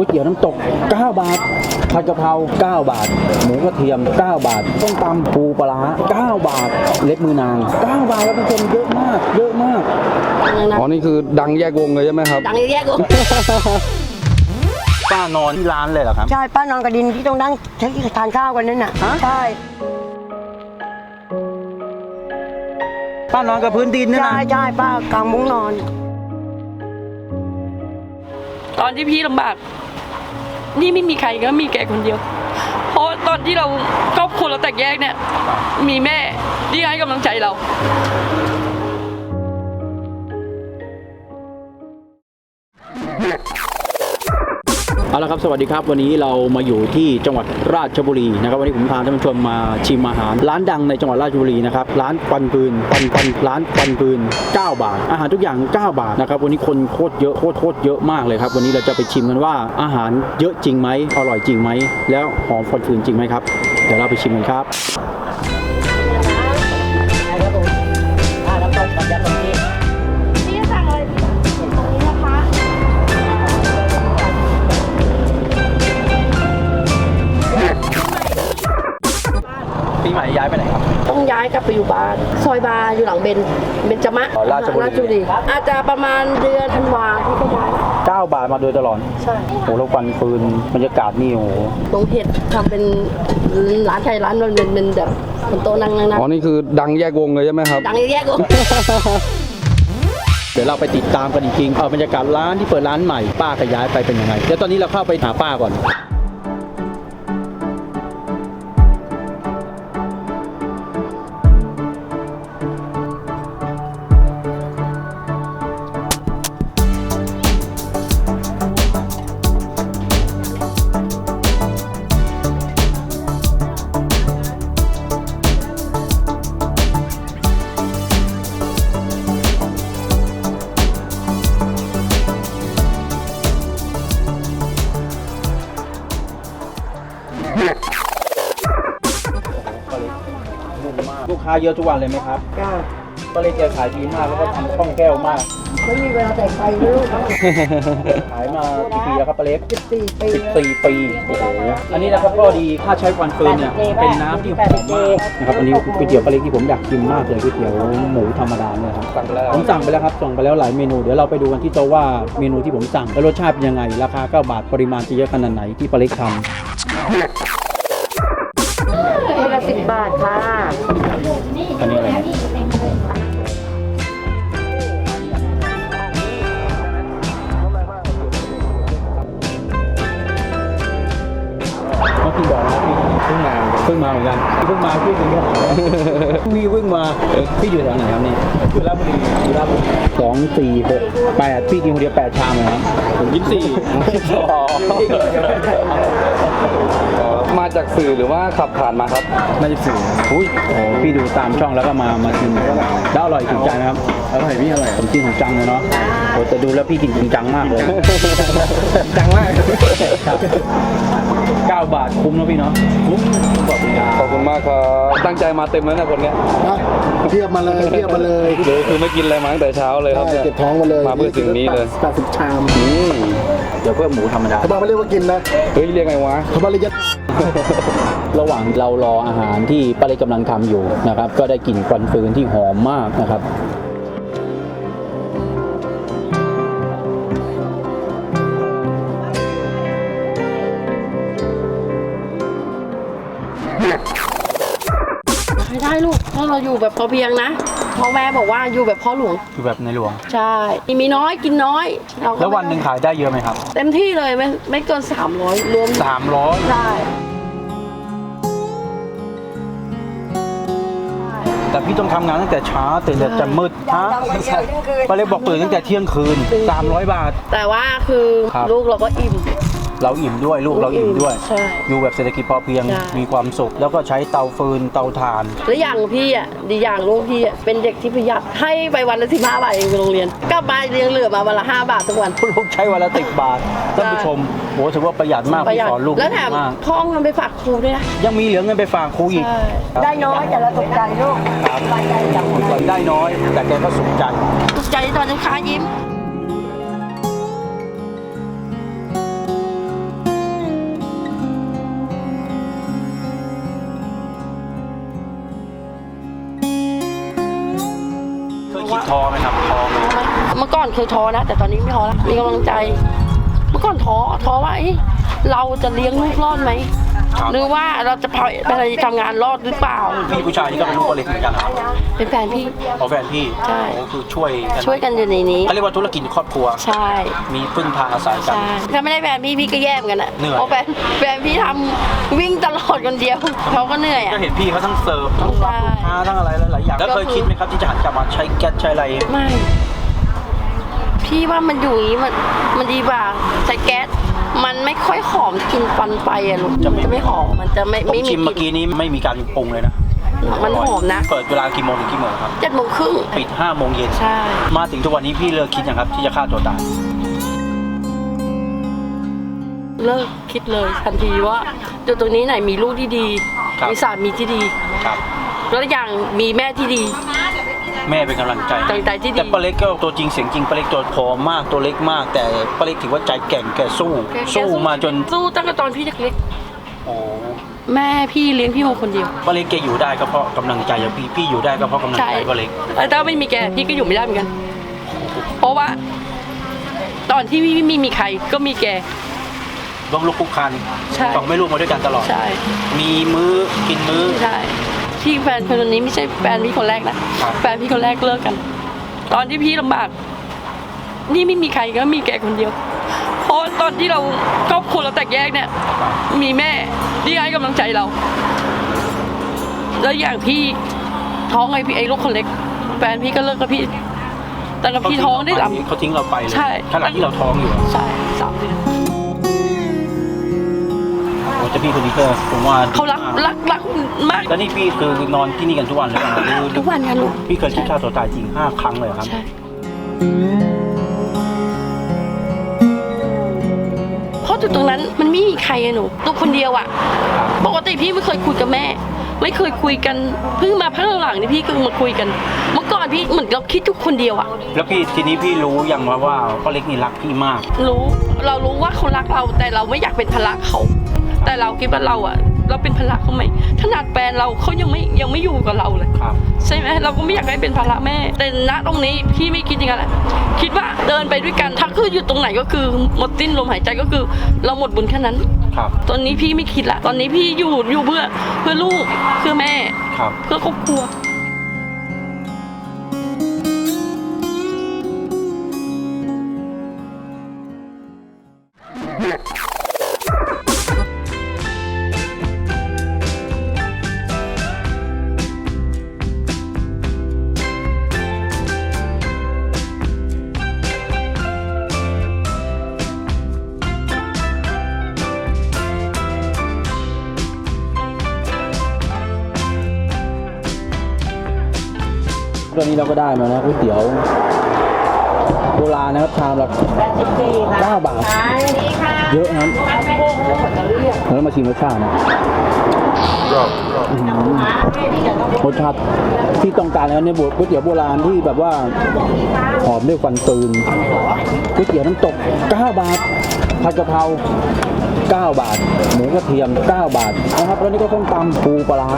ก๋วยเตี๋ยวน้ำตก 9 บาทผัดกะเพรา9 บาท หมูกระเทียม 9 บาทต้มตำปูปลาร้า9 บาท เล็บมือนาง 9 บาทแล้วทุกคนเยอะมาก เยอะมาก อ๋อ นี่คือดังแยกวงเลยใช่ไหมครับ ดังแยกกูป้านอนที่ร้านเลยเหรอครับ ใช่ ป้านอนกับดินที่ต้องนั่งใช้ทานข้าวกันนั่นน่ะฮะใช่ป้านอนกับพื้นดินนี่ใช่นะใช่ป้ากางมุ้งนอน ตอนที่พี่ลำบาก นี่ไม่มีใครก็มีแกคนเดียว เพราะตอนที่เราครอบครัวเราแตกแยกเนี่ย มีแม่ที่ให้กำลังใจเรา ละครับสวัสดีครับวันนี้เรามาอยู่ที่จังหวัดราชบุรีนะครับวันนี้ผมพาท่านผู้ชมมาชิมอาหาร ร้านดังในจังหวัดราชบุรีนะครับร้านควันปืนควันควันร้านควันปืน 9 บาท อาหารทุกอย่าง 9 บาทนะครับวันนี้คนโคตรเยอะโคตรโคตรเยอะมากเลยครับวันนี้เราจะไปชิมกันว่าอาหารเยอะจริงไหมอร่อยจริงไหมแล้วหอมควันปืนจริงไหมครับเดี๋ยวเราไปชิมกันครับ ต้องย้ายกลับไปอยู่บ้าน ซอยบาร์อยู่หลังเบนเบนจมะอ๋อราชบุรีอาจจะประมาณเดือนธันวาที่ก็ย้าย9บาทมาโดยตลอดใช่โอ้แล้วควันปืนบรรยากาศนี่โอ้โหตรงเห็ดทำเป็นร้านไทยร้านมันเป็นเป็นแบบเป็นโต๊ะนั่งนั่งนั่งอ๋อนี่คือดังแยกวงเลยใช่ไหมครับ ดังแยกกู เดี๋ยวเราไปติดตามกันอีกทีเออบรรยากาศร้านที่เปิดร้านใหม่ป้าขยายไปเป็นยังไงเดี๋ยวตอนนี้เราเข้าไปหาป้าก่อน ลูกค้าเยอะทุกวันเลยไหมครับ จ้าก็เลยแกขายดีมากแล้วก็ทำคล่องแคล่วมาก ไม่มีเวลาแต่งไปนะลูกขายมากี่ปีแล้วครับป้าเล็ก สิบสี่ปี14 ปี โอ้โห อันนี้นะครับก็ดีถ้าใช้ควันฟืนเนี่ย เป็นน้ำที่หอมมากนะครับ อันนี้ก๋วยเตี๋ยวป้าเล็กที่ผมอยากกินมากเลยก๋วยเตี๋ยวหมูธรรมดาเนี่ยครับ สั่งไปแล้วผมสั่งไปแล้วครับ สั่งไปแล้วหลายเมนู เดี๋ยวเราไปดูกันที่โต๊ะว่าเมนูที่ผมสั่งแล้วรสชาติเป็นยังไง ราคา9บาท ปริมาณจะเยอะขนาดไหนที่ป้าเล็กทำคนละ สิบบาทค่ะ พิ่งมาเพิ่งมาเหมือนกันเพิ่งมาพี่ถึงจะหาพี่เพิ่งมาพี่อยู่แถวไหนครับนี่อยู่ราชบุรีอยู่ราชบุรีสองสี่หกแปดพี่กินคนเดียวแปดชามเลยครับผมยี่สิบสี่มาจากสื่อหรือว่าขับผ่านมาครับน่าจะสี่อุ้ยโอ้พี่ดูตามช่องแล้วก็มามาชิมแล้วอร่อยถูกใจไหมครับอร่อยพี่อร่อยผมกินของจังเลยเนาะโอ้แต่ดูแล้วพี่กินจริงจังมากเลยจังมากเก้า บาทคุ้มนะพี่เนาะคุ้มขอบคุณครับขอบคุณมากครับตั้งใจมาเต็มแล้วนะคนเนี้ยนะเทียบมาเลยเทียบมาเลยหรือคือไม่กินอะไรมาตั้งแต่เช้าเลยครับใช่เนี่ยเก็บท้องมาเลยมาเพื่อสิ่งนี้เลยแปดสิบชามอืมเดี๋ยวเพิ่มหมูธรรมดาเขาบอกไม่เรียกว่ากินนะเฮ้ยเรียกไงวะเขาบอกเรียกยัดระหว่างเรารออาหารที่ป้าเล็กกำลังทำอยู่นะครับ ก็ได้กลิ่นควันฟืนที่หอมมากนะครับ เราอยู่แบบพอเพียงนะพ่อแม่บอกว่าอยู่แบบพ่อหลวง คือแบบในหลวง ใช่มีน้อยกินน้อยเราก็แล้ววันหนึ่งขายได้เยอะไหมครับ เต็มที่เลยไม่ไม่เกิน 300 รวมสามร้อยใช่แต่พี่ต้องทำงานตั้งแต่เช้าตื่นแต่มืดฮะทำคนเดียวทั้งคืนป้าเล็กบอกตื่นตั้งแต่เที่ยงคืน 300 บาท แต่ว่าคือครับ ลูกเราก็อิ่ม เราอิ่มด้วยลูกเราอิ่มด้วย ใช่ อยู่แบบเศรษฐกิจพอเพียงใช่ มีความสุข แล้วก็ใช้เตาฟืนเตาถ่าน แล้วอย่างพี่อะดีอย่างลูกพี่อะเป็นเด็กที่ประหยัดให้ไปวันละสิบห้าบาทเองไปโรงเรียนกลับมาเรียงเหลือมาวันละห้าบาททุกวัน ลูกใช้วันละสิบบาทท่านผู้ชมโหถือว่าประหยัดมากประพี่หยัดสอนลูกแล้วแถมมากท่องมันไปฝากครูด้วยนะ ยังมีเหลือเงินไปฝากครูอีกใช่ได้น้อยแต่เราตกใจลูกครับก่อนได้น้อย แต่แกก็สุขใจ ถูกใจตอนลูกค้ายิ้ม เคยท้อนะแต่ตอนนี้ไม่ท้อแล้วมีกำลังใจ เมื่อก่อนท้อท้อว่าเอ๊ะเราจะเลี้ยงลูกรอดไหมครับ หรือว่าเราจะไปไปทำงานรอดหรือเปล่า พี่ผู้ชายนี่ก็เป็นลูกคนเล็กเหมือนกันนะครับเป็นแฟนพี่ เอาแฟนพี่ใช่ โอ้คือช่วยกันช่วยกันอยู่ในนี้ เขาเรียกว่าธุรกิจครอบครัว ใช่มีพึ่งพาอาศัยกัน ใช่ถ้าไม่ได้แฟนพี่พี่ก็แย่เหมือนกันอะเหนื่อย เพราะแฟนแฟนพี่ทำวิ่งตลอดคนเดียวเขาก็เหนื่อยก็อะ เห็นพี่เขาทั้งเสิร์ฟทั้งรับลูกค้าทั้งอะไรหลายๆอย่างแล้วก็เคคือยคิดไหมครับที่จะหันกลับมาใช้แก๊สใช้อะไร ไม่ พี่ว่ามันอยู่อย่างนี้มันมันดีกว่าใช้แก๊สมันไม่ค่อยหอมกินฟันไปอะลูกมันจะไม่หอมมันจะไม่ผมไม่มีชิมเมื่อกลิ่กี้นนี้ไม่มีการปรุงเลยนะมันหอมนะเปิดเวลากี่โมงถึงกี่โมงครับ เจ็ดโมงครึ่งปิด5โมงเย็น ใช่ มาถึงทุกวันนี้พี่เลิกคิดยังครับ ที่จะฆ่าตัวตาย เลิกคิดเลยทันทีว่าจุดตรงนี้ไหนมีลูกที่ดี ครับ มีสามีที่ดี ครับ แล้วอย่างมีแม่ที่ดี แม่เป็นกำลังใจกำลังใจที่ดี แต่ป้าเล็กก็ตัวจริงเสียงจริงป้าเล็กตัวผอมมากตัวเล็กมาก แต่ป้าเล็กถือว่าใจแกร่งแกสู้ แกสู้มาจนสู้ตั้งแต่ตอนพี่เล็กโอ้ๆแม่พี่เลี้ยงพี่มาคนเดียวป้าเล็กแกอยู่ได้ก็เพราะกำลังใจอย่างพี่พี่อยู่ได้ก็เพราะกำลังใช่ใจป้าเล็กแล้วถ้าไม่มีแกพี่ก็อยู่ไม่ได้เหมือนกัน เพราะว่า ตอนที่พี่ไม่มีใครก็มีแก ล้มลุกคลุกคลานใช่ สองไม่ลูกมาด้วยกันตลอด ใช่ มีมื้อกินมื้อ ใช่ ที่แฟนคนนี้ไม่ใช่แฟนพี่คนแรกนะครับแฟนพี่คนแรกเลิกกัน ตอนที่พี่ลำบาก นี่ไม่มีใครก็มีแกคนเดียว เพราะตอนที่เราครอบครัวเราแตกแยกเนี่ย มีแม่ที่ให้กำลังใจเรา แล้วอย่างพี่ท้องไอ้พี่ไอ้ลูกคนเล็ก แฟนพี่ก็เลิกกับพี่ แต่กับพี่ท้องได้หลับเขาทิ้งเราไปเลยใช่ ขณะที่เราท้องอยู่ใช่สามเดือน โอ้เจะพี่คนนี้ก็ผมว่า เขารัก รักรักมากแล้วนี่พี่คือนอนที่นี่กันทุกวันเลยเหรอหรือทุกวันค่ะลูกพี่เคยคิดฆ่าตัวตายจริงห้าครั้งเลยเหรอครับ ใช่เพราะจุดตรงนั้นมันไม่มีใครอะหนูตัวคนเดียวอะปกติพี่ไม่เคยคุยกับแม่ ไม่เคยคุยกันเพิ่งมาพักหลังๆนี่พี่ก็มาคุยกัน เมื่อก่อนพี่เหมือนเราคิดทุกคนเดียวอะแล้วพี่ทีนี้พี่รู้ยังว่าว่าป้าเล็กนี่รักพี่มาก รู้เรารู้ว่าเขารักเราแต่เราไม่อยากเป็นภาระเขา แต่เราคิดว่าเราอะ เราเป็นภาระเขาไหมขนาดแฟนเราเขายังไม่ยังไม่อยู่กับเราเลยครับ ใช่ไหมเราก็ไม่อยากให้เป็นภาระแม่ แต่ณตรงนี้พี่ไม่คิดอย่างนั้นแหละคิดว่าเดินไปด้วยกันถ้าคืออยู่ตรงไหนก็คือหมดสิ้นลมหายใจก็คือ เราหมดบุญแค่นั้นครับ ตอนนี้พี่ไม่คิดละตอนนี้พี่อยู่อยู่เพื่อเพื่อลูกเพื่อแม่ ครับ เพื่อครอบครัว ตอนนี้เราก็ได้มาแล้วก๋วยเตี๋ยวโบราณนะครับชามละ9บาท เยอะนะครับแล้วมาชิมรสชาตินะอื้อหือรสชาติที่ต้องการแล้วเนี่ยก๋วยเตี๋ยวโบราณที่แบบว่าหอมด้วยฟันปืนก๋วยเตี๋ยวน้ำตก 9 บาท ผัดกะเพรา9 บาท หมูกระเทียม 9 บาทนะครับแล้วนี่ก็ต้มตำปูปลาร้า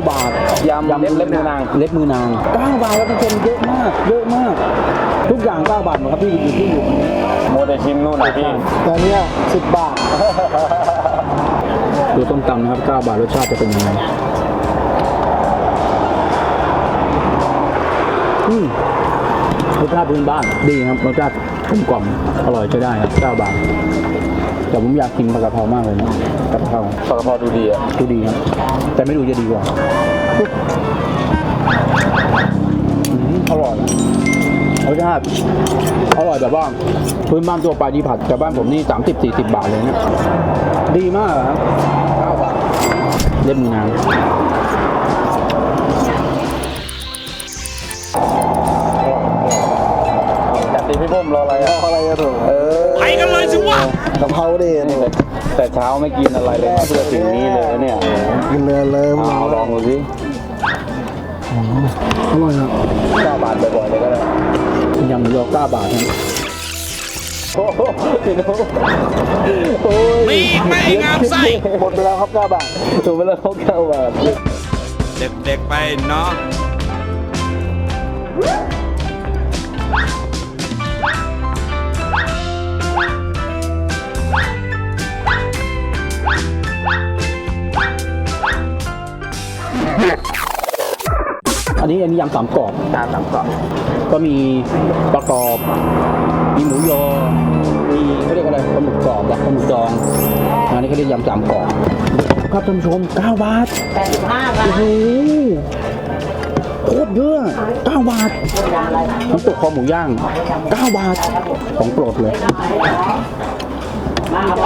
9บาทยำเล็บเล็บมือนางเล็บมือนาง 9 บาทแล้วทุกคนเยอะมาก เยอะมาก ทุกอย่าง 9 บาทหมดครับพี่อยู่ที่อยู่โมเดลชิมนู่นนะพี่แต่เนี้ยสิบบาทดูต้มตำนะครับ 9 บาทรสชาติจะเป็นยังไงอืมรสชาติพื้นบ้านดีครับรสชาติ กลมกล่อมอร่อยใช้ได้ครับ9บาทแต่ผมอยากกินผักกะเพรามากเลยนะกะเพราปลากระเพราดูดีอะดูดีครับแต่ไม่รู้จะดีกว่าอืมอร่อยรสชาติอร่อยแบบว่าพื้นบ้านตัวไปที่ผัดแต่บ้านผมนี่สามสิบสี่สิบบาทเลยนะดีมากอะครับเก้าบาทเล่มมือนาง พี่พุ่มรออะไรอะอะไรอะถูกเออกะเพราดิถูกแต่เช้าไม่กินอะไรเลยมาเพื่อสิ่งนี้เลยนะเนี่ยกินเลยเลยเอาลองดูสิอร่อยครับเก้าบาทบ่อยๆเลยก็ได้ยำหมูยอเก้าบาทครับโอ้โหพี่นุ๊กโอ้ยมีไม่งามไส้หมดไปแล้วครับเก้าบาทถูกไปแล้วเขาเก้าบาทเด็กๆไปเนาะ อันนี้ยำสามกรอบตามสามกรอบก็มีประกอบ มีหมูยอ มีเขาเรียกอะไรปลาหมึกกรอบอะปลาหมึกดองอันนี้เขาเรียกยำสามกรอบครับท่านผู้ชม9บาทแปดสิบห้าบาโอ้ทโหโคตรเยอะ9บาทน้ำตกคอหมูย่าง9บาทของโปรดเลย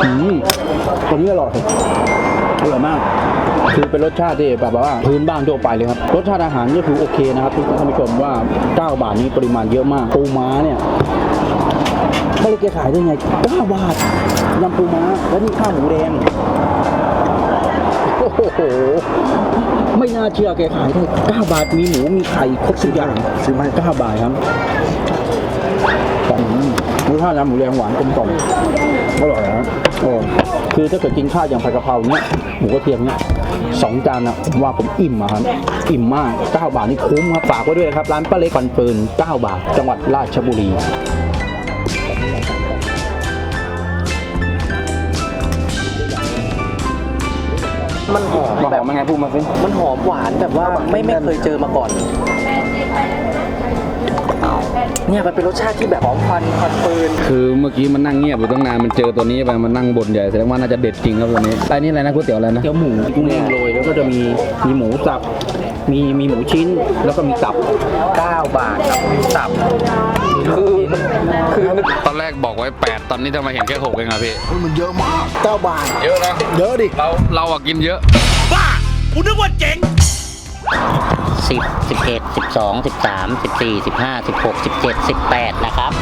อืมตัวนี้อร่อยอ ร่อยมากคือเป็นรสชาติที่แบบว่าพื้นบ้านทั่วไปเลยครับรสชาติอาหารก็คือโอเคนะครับทุกท่านผู้ชมว่า 9 บาทนี้ปริมาณเยอะมากปูม้าเนี่ยเขาเลยแกขายได้ไง 9 บาทยำปูม้าแล้วนี่ข้าวหมูแดงโอ้โหไม่น่าเชื่อแกขายได้9บาทมีหมูมีไข่ครบสุดอย่างซื้อมา9บาทครับ สชาติยำหมูแดงหวานกลมกล่อมอร่อยนะโอ้คือถ้าเกิดกินข้าวอย่างผัดกะเพราเนี้ยหมูกระเทียมเนี้ยสองจานนะผมว่าผมอิ่มอะครับอิ่มมาก 9 บาทนี่คุ้มครับฝากไว้ด้วยนะครับร้านป้าเล็กฟันปืน 9 บาท จังหวัดราชบุรีมันหอมแบบบบมันไงพูดมาสิมันหอมหวานแบบว่าไม่ไม่เคยเจอมาก่อน เนี่ยมันเป็นรสชาติที่แบบหอมควันควันปืน คือเมื่อกี้มันนั่งเงียบอยู่ตั้งนานมันเจอตัวนี้ไปมันนั่งบนใหญ่แสดงว่าน่าจะเด็ดจริงครับตัวนี้ไอ้นี่อะไรนะก๋วยเตี๋ยวอะไรนะเกี๊ยวหมูกุ้งแห้งโรยแล้วก็จะมีมีหมูสับมีมีหมูชิ้นแล้วก็มีตับ 9 บาทครับตับคือคือตอนแรกบอกไว้ 8 ตอนนี้ทำไมเห็นแค่6เองอะพี่มันเยอะมาก 9 บาท เยอะนะ เยอะดิ เราเราอะกินเยอะ บ้ากูนึกว่าเจ๋ง สิบสิบเอ็ดสิบสองสิบสามสิบสี่สิบห้าสิบหกสิบเจ็ดสิบแปดนะครับ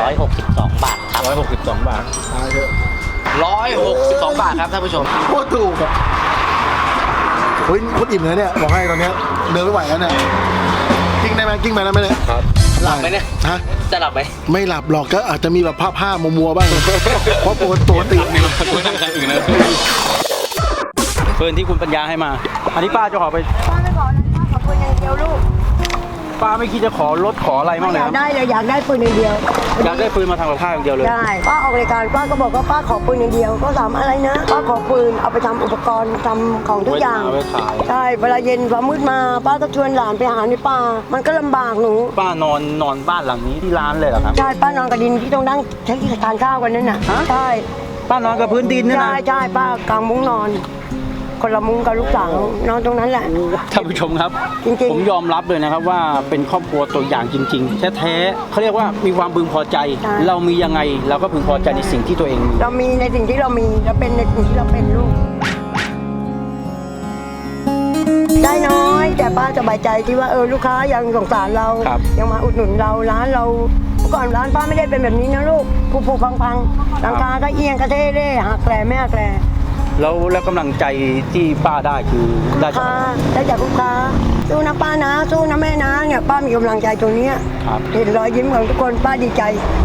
ร้อยหกสิบสองบาทครับ162บาทตายเถอะ162บาทครับท่านผู้ชมโคตรถูกอะเฮ้ยโคตรอิ่มเลยเนี่ยบอกให้ตอนเนี้ยเดินไม่ไหวแล้วเนี่ยกิ้งได้ไหมกิ้งไปได้ไหมเนี่ยหลับไหมเนี่ยฮะจะหลับไหมไม่หลับหรอกก็อาจจะมีแบบผ้าผ้ามัวๆบ้างเพราะปกติปกติเฟิร์นที่คุณปัญญาให้มา อันนี้ป้าจะขอไป เดียวลูกป้าไม่คิดจะขอรถขออะไรไม่บ้างเลอยยาคกรับได้เลยอยากได้ปืนอย่างเดียว อยากได้ปืนมาทำกับข้าวอย่างเดียวเลย ได้ป้าออกรายการป้าก็บอกว่าป้าขอปืนอย่างเดียว ก็ถามอะไรนะป้าขอปืนเอาไปทำอุปกรณ์ทำของทุกอย่างไว้ขาย ใช่เวลาเย็นฟ้ามืดมา ป้าก็ชวนหลานไปหาในป่ามันก็ลำบากหนูป้านอนนอนบ้านหลังนี้ที่ร้านเลยเหรอครับ ใช่ป้านอนกับดินที่ต้องนั่งใช้ทานข้าวกันนั่นน่ะฮะใช่ป้านอนกับพื้นดินเนี่ยใช่นะใช่ป้ากางมุ้งนอน คนละมุ้งกับลูกสาวนอนตรงนั้นแหละ ท่านผู้ชมครับ จริงๆผมยอมรับเลยนะครับว่าเป็นครอบครัวตัวอย่างจริง ๆ แท้ๆเขาเรียกว่ามีความพึงพอใจ ใช่ เรามียังไงเราก็พึงพอใจในสิ่งที่ตัวเองมี เรามีในสิ่งที่เรามีเราเป็นในสิ่งที่เราเป็นลูก ได้น้อยแต่ป้าสบายใจที่ว่าเออลูกค้ายังสงสารเรา ครับ ยังมาอุดหนุนเราร้านเราเมื่อก่อนร้านป้าไม่ได้เป็นแบบนี้นะลูกผุผุพังพังๆหลังคาก็เอียงกระเทเร่หักแกลไม่หักแกล แล้วแล้วกำลังใจที่ป้าได้คือได้ลูกจากค้าได้จากลูกค้า สู้นะป้านะ สู้นะแม่นะเนี่ยป้ามีกำลังใจตรงเนี้ยครับ เห็นรอยยิ้มของทุกคนป้าดีใจ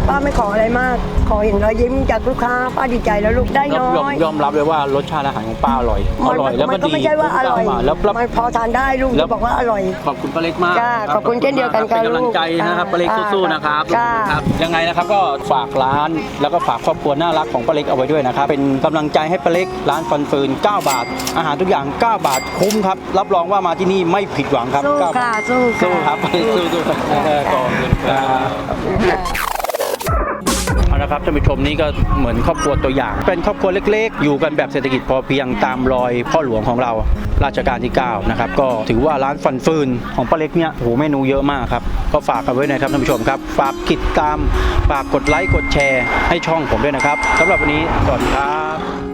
ป้าไม่ขออะไรมาก ขอเห็นรอยยิ้มจากลูกค้า ป้าดีใจแล้วลูกได้ยอน้มยออมย ยอมรับเลยว่ารสชาติอาหารของป้าอร่อยอมันร่อยแล้วก็มันก็ดีไม่ใช่ว่าอร่อยคุ้มค่มกแล้วแล้ว มันพอทานได้ลูกแล้จะวบอกว่าอร่อย ขอบคุณป้าเล็กมากจ้ารัขอบคุณเช่นเดียวกันเป็นกำลังใจค่ะนะครับป้าเล็กค่ะสู้ๆนะครับค่ะ ครับ ยังไงนะครับก็ฝากร้านแล้วก็ฝากครอบครัวน่ารักของป้าเล็กเอาไว้ด้วยนะครับเป็นกำลังใจให้ป้าเล็กร้านฟันฟืน9 บาท อาหารทุกอย่าง 9 บาทคุ้มครับรับรองว่ามาที่นี่ไม่ผิดหวังครับสู้9บาค่ะทสู้สู้ครับป้าเล็กสู้ๆเออขอบคุณครับเอาละครับท่านผู้ชมนี่ก็เหมือนครอบครัวตัวอย่าง เป็นครอบครัวเล็ก ๆ อยู่กันแบบเศรษฐกิจพอเพียงตามรอยพ่อหลวงของเราราชการที่ 9 นะครับ ก็ถือว่าร้านฟันฟืนของป้าเล็กเนี่ยโอ้โหเมนูเยอะมากครับ ก็ฝากกันไว้นะครับท่านผู้ชมครับ ฝากติดตาม ฝากกดไลค์กดแชร์ให้ช่องผมด้วยนะครับสำหรับวันนี้สวัสดีครับ